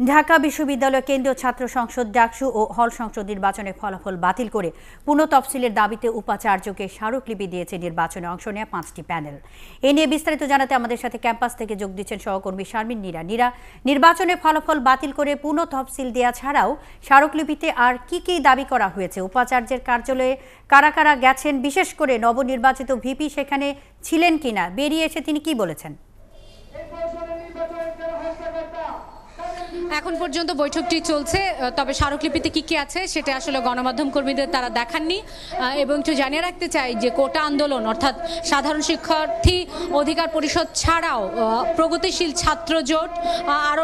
ঢাকা বিশ্ববিদ্যালয় কেন্দ্রীয় ছাত্র সংসদ ডাকসু ও হল সংসদ নির্বাচনের ফলাফল বাতিল করে পুনঃ তফসিলের দাবিতে উপাচার্যকে স্মারকলিপি দিয়েছে নির্বাচনে অংশ নেওয়া পাঁচটি প্যানেল। এ নিয়ে বিস্তারিত জানাতে আমাদের সাথে ক্যাম্পাস থেকে যোগ দিচ্ছেন সহকর্মী শারমিন নীরা। নীরা, নির্বাচনের ফলাফল বাতিল করে পুনঃ তফসিল দেওয়া ছাড়াও স্মারকলিপিতে আর কি কি দাবি করা হয়েছে? উপাচার্যের কার্যালয়ে কারা কারা গেছেন? বিশেষ করে নবনির্বাচিত ভিপি সেখানে ছিলেন কিনা? বেরিয়ে এসে তিনি কি বলেছেন? এখন পর্যন্ত বৈঠকটি চলছে তবে স্মারকলিপিতে কি কি আছে সেটা আসলে গণমাধ্যম কর্মীদের তারা দেখাননি। এবং একটু জানিয়ে রাখতে চাই যে কোটা আন্দোলন, অর্থাৎ সাধারণ শিক্ষার্থী অধিকার পরিষদ ছাড়াও প্রগতিশীল ছাত্র জোট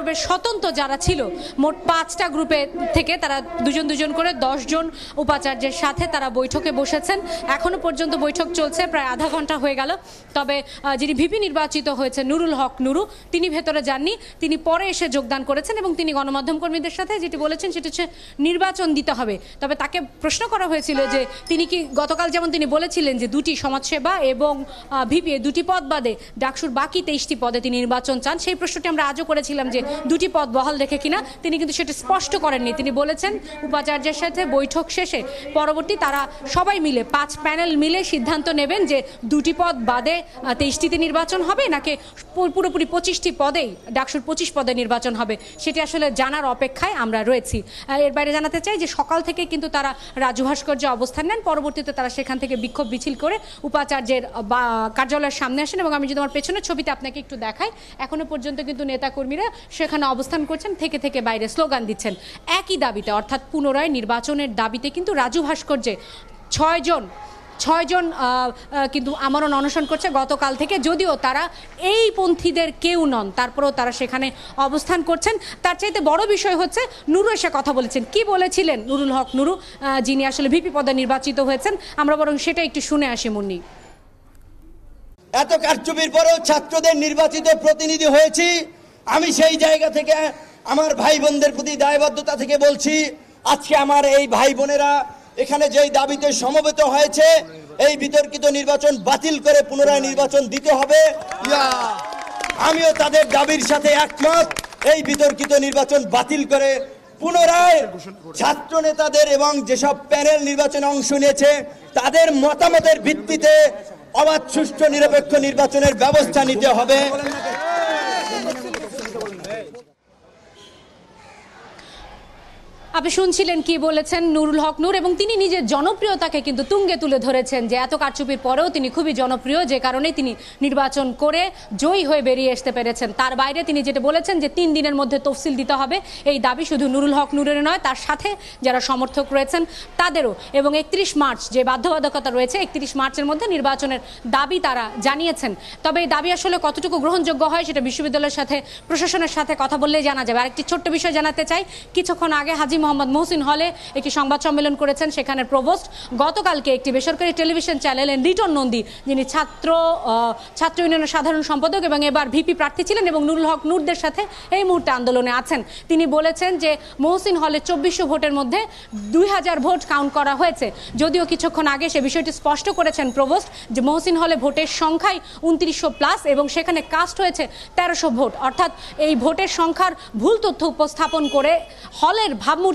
বেশ স্বতন্ত্র যারা ছিল, মোট পাঁচটা গ্রুপে থেকে তারা দুজন দুজন করে জন উপাচার্যের সাথে তারা বৈঠকে বসেছেন। এখনও পর্যন্ত বৈঠক চলছে, প্রায় আধা ঘণ্টা হয়ে গেল। তবে যিনি ভিপি নির্বাচিত হয়েছে নুরুল হক নুরু, তিনি ভেতরে যাননি, তিনি পরে এসে যোগদান করেছেন এবং তিনি গণমাধ্যম কর্মীদের সাথে যেটি বলেছেন সেটি হচ্ছে নির্বাচন দিতে হবে। তবে তাকে প্রশ্ন করা হয়েছিল যে তিনি কি গতকাল যেমন তিনি বলেছিলেন যে দুটি সমাজসেবা এবং ভিপি দুটি পদ বাদে ডাকসুর বাকি তেইশটি পদে তিনি নির্বাচন চান, সেই প্রশ্নটি আমরা আজও করেছিলাম যে দুটি পদ বহাল রেখে কিনা। তিনি কিন্তু সেটা স্পষ্ট করেননি। তিনি বলেছেন, উপাচার্যের সাথে বৈঠক শেষে পরবর্তী তারা সবাই মিলে, পাঁচ প্যানেল মিলে সিদ্ধান্ত নেবেন যে দুটি পদ বাদে তেইশটিতে নির্বাচন হবে নাকি পুরোপুরি পঁচিশটি পদেই, ডাকসুর পঁচিশ পদে নির্বাচন হবে, সেটি আসলে জানার অপেক্ষায় আমরা রয়েছি। এর বাইরে জানাতে চাই যে সকাল থেকে কিন্তু তারা রাজু ভাস্কর্যে অবস্থান নেন। পরবর্তীতে তারা সেখান থেকে বিক্ষোভ মিছিল করে উপাচার্যের কার্যালয়ের সামনে আসেন এবং আমি যদি আমার পেছনের ছবিতে আপনাকে একটু দেখাই, এখনও পর্যন্ত কিন্তু নেতাকর্মীরা সেখানে অবস্থান করছেন, থেকে থেকে বাইরে স্লোগান দিচ্ছেন। একই দাবিতে, অর্থাৎ পুনরায় নির্বাচনের দাবিতে কিন্তু রাজু ভাস্কর্যে ছয়জন ছয়জন কিন্তু আমরণ অনশন করছে গতকাল থেকে। যদিও তারা এই পন্থীদের কেউ নন, তারপরেও তারা সেখানে অবস্থান করছেন। তার চাইতে বড় বিষয় হচ্ছে, নুরু এসে কথা বলেছেন। কি বলেছিলেন নুরুল হক নুরু? যিনি আসলে ভিপি পদে নির্বাচিত হয়েছেন। আমরা বরং সেটা একটু শুনে আসি, মুন্নি। এত কারচুপির পরেও ছাত্রদের নির্বাচিত প্রতিনিধি হয়েছি। আমি সেই জায়গা থেকে আমার ভাই বোনদের প্রতি দায়বদ্ধতা থেকে বলছি, আজকে আমার এই ভাই বোনেরা এখানে যেই দাবিতে সমবেত হয়েছে এই বিতর্কিত নির্বাচন বাতিল করে পুনরায় নির্বাচন দিতে হবে। আমিও তাদের দাবির সাথে একমত এই বিতর্কিত নির্বাচন বাতিল করে পুনরায় ছাত্র নেতাদের এবং যেসব প্যানেল নির্বাচনে অংশ নিয়েছে তাদের মতামতের ভিত্তিতে অবাধ সুষ্ঠু নিরপেক্ষ নির্বাচনের ব্যবস্থা নিতে হবে। আপনি শুনছিলেন কি বলেছেন নুরুল হক নূর এবং তিনি নিজের জনপ্রিয়তাকে কিন্তু তুঙ্গে তুলে ধরেছেন যে এত কারচুপির পরেও তিনি খুবই জনপ্রিয়, যে কারণে তিনি নির্বাচন করে জয়ী হয়ে বেরিয়ে আসতে পেরেছেন। তার বাইরে তিনি যেটা বলেছেন যে তিন দিনের মধ্যে তফসিল দিতে হবে, এই দাবি শুধু নুরুল হক নূরের নয়, তার সাথে যারা সমর্থক রয়েছেন তাদেরও। এবং একত্রিশ মার্চ যে বাধ্যবাধকতা রয়েছে, একত্রিশ মার্চের মধ্যে নির্বাচনের দাবি তারা জানিয়েছেন। তবে এই দাবি আসলে কতটুকু গ্রহণযোগ্য হয় সেটা বিশ্ববিদ্যালয়ের সাথে, প্রশাসনের সাথে কথা বললেই জানা যাবে। আরেকটি ছোট্ট বিষয় জানাতে চাই, কিছুক্ষণ আগে হাজি মোহাম্মদ মহসিন হলে একটি সংবাদ সম্মেলন করেছেন সেখানে প্রভোস্ট। গতকালকে একটি বেসরকারি টেলিভিশন চ্যানেলে লিটন নন্দী, যিনি ছাত্র ছাত্র ইউনিয়নের সাধারণ সম্পাদক এবং এবার ভিপি প্রার্থী ছিলেন এবং নুরুল হক নূরদের সাথে এই মুহূর্তে আন্দোলনে আছেন। তিনি বলেছেন যে মহসিন হলে চব্বিশশো ভোটের মধ্যে দুই হাজার ভোট কাউন্ট করা হয়েছে। যদিও কিছুক্ষণ আগে সে বিষয়টি স্পষ্ট করেছেন প্রভোস্ট যে মহসিন হলে ভোটের সংখ্যাই উনত্রিশশো প্লাস এবং সেখানে কাস্ট হয়েছে তেরোশো ভোট। অর্থাৎ এই ভোটের সংখ্যার ভুল তথ্য উপস্থাপন করে হলের ভাবমূর্তি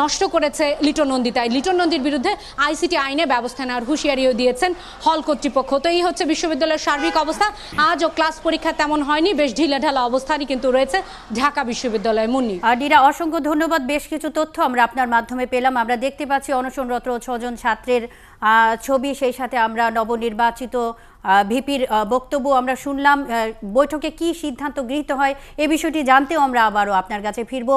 নষ্ট করেছে লিটন নন্দী। তাই লিটন নন্দীর বিরুদ্ধে আইসিটি আইনে ব্যবস্থা নেওয়ার হুঁশিয়ারিও দিয়েছেন হল কর্তৃপক্ষ। তো এই হচ্ছে বিশ্ববিদ্যালয়ের সার্বিক অবস্থা। আজও ক্লাস পরীক্ষা তেমন হয়নি, বেশ ঢিলেঢালা অবস্থানই কিন্তু রয়েছে ঢাকা বিশ্ববিদ্যালয়ে মুন্নি। আর নীরা অসংখ্য ধন্যবাদ, বেশ কিছু তথ্য আমরা আপনার মাধ্যমে পেলাম। আমরা দেখতে পাচ্ছি অনশনরত ছজন ছাত্রের ছবি, সেই সাথে আমরা নবনির্বাচিত ভিপির বক্তব্য আমরা শুনলাম। বৈঠকে কি সিদ্ধান্ত গৃহীত হয় এ বিষয়টি জানতেও আমরা আবারও আপনার কাছে ফিরবো।